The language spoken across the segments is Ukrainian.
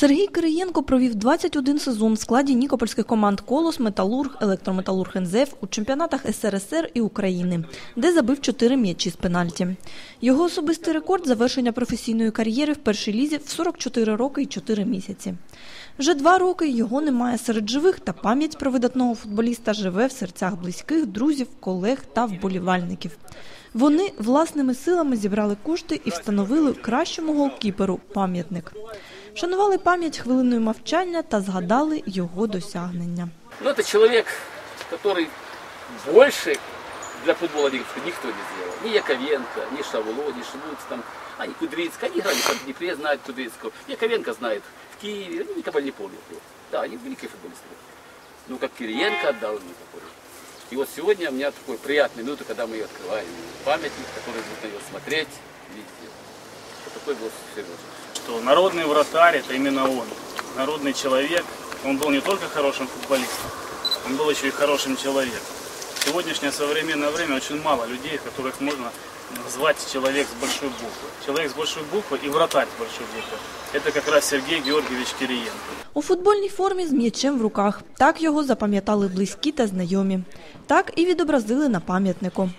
Сергій Кириєнко провів 21 сезон в складі нікопольських команд Колос, Металург, Електрометалург НЗФ у чемпіонатах СРСР і України, де забив 4 м'ячі з пенальті. Його особистий рекорд завершення професійної кар'єри в першій лізі в 44 роки і 4 місяці. Вже два роки його немає серед живих, та пам'ять про видатного футболіста живе в серцях близьких, друзів, колег та вболівальників. Вони власними силами зібрали кошти і встановили кращому голкіперу пам'ятник. Вшанували пам'ять хвилиною мовчання та згадали його досягнення. Ну, это человек, который больше для футбола Лиговского никто не сделал. Ни Яковенко, ни Шавло, ни Швуц, там, а ни Кудрицкий. Они играли в Днепре, знают Кудрицкого. Яковенко знает в Киеве. Ну, Никополь не помнит его. Да, они великие футболисты. Ну, как Кириенко отдал Никополь. И вот сегодня у меня такой приятный минуты, когда мы ее открываем. Памятник, который будет на него смотреть, видеть ее. Вот такой был Сережа. что народный вратарь это именно он. Народный человек. Он был не только хорошим футболистом, он был еще и хорошим человеком. В сегодняшнее современное время очень мало людей, которых можно назвать человек с большой буквы. Человек с большой буквы и вратарь с большой буквы. Это как раз Сергей Георгиевич Кириенко. У футбольній формі з м'ячем в руках. Так його запам'ятали близькі та знайомі. Так і відобразили на пам'ятнику.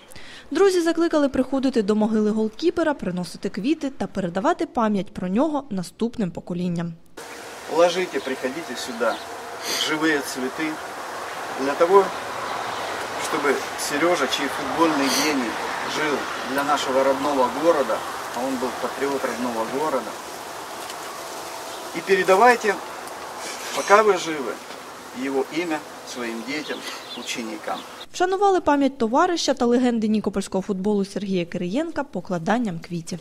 Друзі закликали приходити до могили голкіпера, приносити квіти та передавати пам'ять про нього наступним поколінням. Ложите, приходите сюда, живые цветы, для того, чтобы Сережа, чей футбольный гений, жил для нашего родного города, а он был патриот родного города. И передавайте, пока вы живы, его имя своим детям, ученикам. Вшанували пам'ять товариша та легенди нікопольського футболу Сергія Кириєнка покладанням квітів.